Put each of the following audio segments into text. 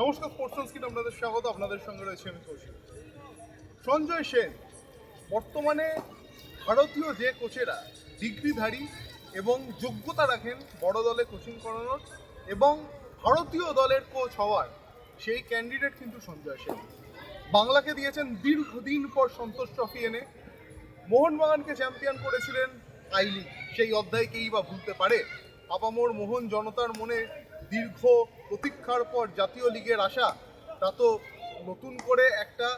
নমস্কার sports skit আপনাদের স্বাগত, আপনাদের সঙ্গে রয়েছে আমি কৌশিক। সঞ্জয় সেন, বর্তমানে ভারতীয় যে কোচেরা ডিগ্রিধারী এবং যোগ্যতা রাখেন বড় দলে কোচিং করানোর এবং ভারতীয় দলের কোচ হওয়ার সেই ক্যান্ডিডেট কিন্তু সঞ্জয় সেন। বাংলাকে দিয়েছেন দীর্ঘদিন পর সন্তোষ ট্রফি এনে। মোহনবাগানকে চ্যাম্পিয়ন করেছিলেন আই লিগ সেই অধ্যায়কেই বা ভুলতে পারে। আপামোর মোহন জনতার মনে দীর্ঘ প্রতীক্ষার পর জাতীয় লিগের আশা, তা তো নতুন করে একটা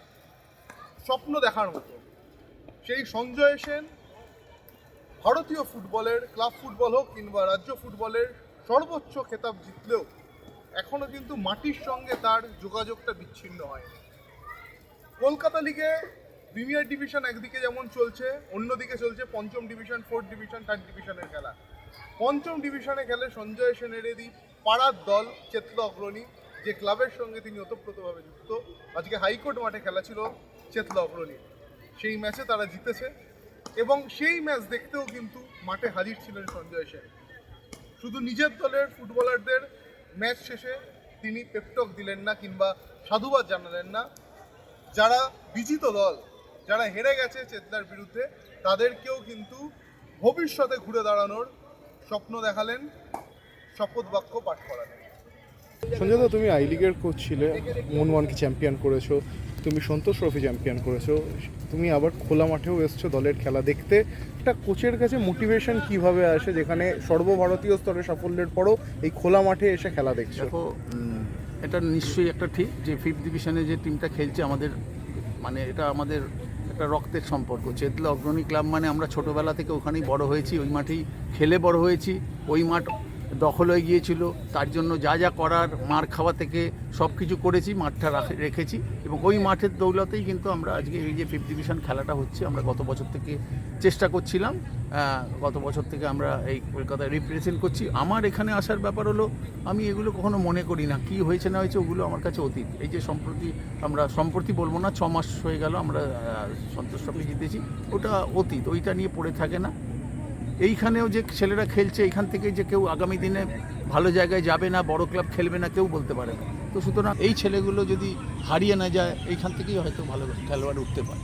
স্বপ্ন দেখার মতো। সেই সঞ্জয় সেন ভারতীয় ফুটবলের ক্লাব ফুটবল হোক কিংবা রাজ্য ফুটবলের সর্বোচ্চ খেতাব জিতলেও এখনও কিন্তু মাটির সঙ্গে তার যোগাযোগটা বিচ্ছিন্ন হয়নি। কলকাতা লিগে প্রিমিয়ার ডিভিশন একদিকে যেমন চলছে, অন্যদিকে চলছে পঞ্চম ডিভিশন, ফোর্থ ডিভিশন, থার্ড ডিভিশনের খেলা। পঞ্চম ডিভিশনে খেলে সঞ্জয় সেনের এদি পাড়ার দল চেতলা অগ্রণী, যে ক্লাবের সঙ্গে তিনি ওতপ্রোতভাবে যুক্ত। আজকে হাইকোর্ট মাঠে খেলা ছিল চেতলা অগ্রণী। সেই ম্যাচে তারা জিতেছে এবং সেই ম্যাচ দেখতেও কিন্তু মাঠে হাজির ছিলেন সঞ্জয় সেন। শুধু নিজের দলের ফুটবলারদের ম্যাচ শেষে তিনি পেপটক দিলেন না কিংবা সাধুবাদ জানালেন না। যারা বিজিত দল, যারা হেরে গেছে চেতনার বিরুদ্ধে, তাদেরকেও কিন্তু ভবিষ্যতে ঘুরে দাঁড়ানোর স্বপ্ন দেখালেন শপথ বাক্য পাঠ করালেন। সঞ্জয় দা তুমি আই লিগের কোচ ছিলে মোহনবাগানকে চ্যাম্পিয়ন করেছ তুমি সন্তোষ ট্রফি চ্যাম্পিয়ন করেছ তুমি আবার খোলা মাঠেও এসছো দলের খেলা দেখতে একটা কোচের কাছে মোটিভেশন কীভাবে আসে যেখানে সর্বভারতীয় স্তরে সাফল্যের পরও এই খোলা মাঠে এসে খেলা দেখছ? দেখো এটা নিশ্চয়ই একটা ঠিক যে ফিফথ ডিভিশনে যে টিমটা খেলছে আমাদের মানে এটা আমাদের একটা রক্তের সম্পর্ক। চেতলা অগ্রণী ক্লাব মানে আমরা ছোটোবেলা থেকে ওখানেই বড় হয়েছি, ওই মাঠেই খেলে বড় হয়েছি, ওই মাঠ দখল হয়ে গিয়েছিল, তার জন্য যা যা করার, মার খাওয়া থেকে সব কিছু করেছি, মাঠটা রাখে- রেখেছি এবং ওই মাঠের দৌলতেই কিন্তু আমরা আজকে এই যে ফিফথ ডিভিশন খেলাটা হচ্ছে, আমরা গত বছর থেকে চেষ্টা করছিলাম গত বছর থেকে আমরা এই কলকাতায় রিপ্রেজেন্ট করছি। আমার এখানে আসার ব্যাপার হলো, আমি এগুলো কখনো মনে করি না, কি হয়েছে না হয়েছে ওগুলো আমার কাছে অতীত। এই যে সম্প্রতি আমরা, সম্প্রতি বলব না, ছ মাস হয়ে গেল আমরা সন্তোষ ট্রফি জিতেছি, ওটা অতীত, ওইটা নিয়ে পড়ে থাকে না। এইখানেও যে ছেলেরা খেলছে, এইখান থেকে যে কেউ আগামী দিনে ভালো জায়গায় যাবে না, বড় ক্লাব খেলবে না, কেউ বলতে পারে না। তো সুতরাং এই ছেলেগুলো যদি হারিয়ে না যায়, এইখান থেকেই হয়তো ভালো খেলোয়াড় উঠতে পারে।